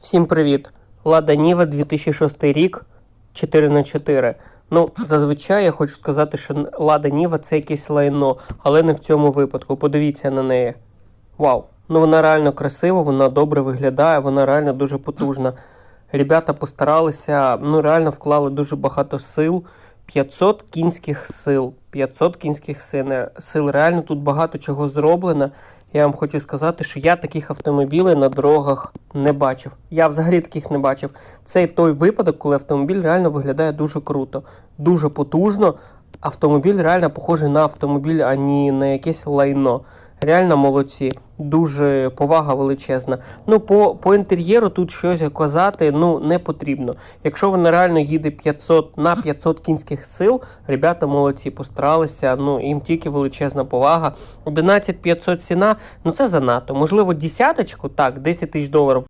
Всім привіт! Лада Ніва 2006 рік 4х4. Ну, зазвичай я хочу сказати, що Лада Ніва це якесь лайно, але не в цьому випадку. Подивіться на неї. Вау! Ну вона реально красива, вона добре виглядає, вона реально дуже потужна. Ребята постаралися, ну реально вклали дуже багато сил. 500 кінських сил. 500 кінських сил. сил. Реально тут багато чого зроблено. Я вам хочу сказати, що я таких автомобілів на дорогах не бачив. Я взагалі таких не бачив. Це той випадок, коли автомобіль реально виглядає дуже круто, дуже потужно. Автомобіль реально похожий на автомобіль, а не на якесь лайно. Реально молодці, дуже повага величезна. Ну, по, по інтер'єру тут щось казати ну, не потрібно. Якщо вона реально їде 500 на 500 кінських сил, ребята молодці, постаралися, ну, їм тільки величезна повага. 11 500 ціна, ну це занадто. Можливо, десяточку, так, 10 тисяч доларів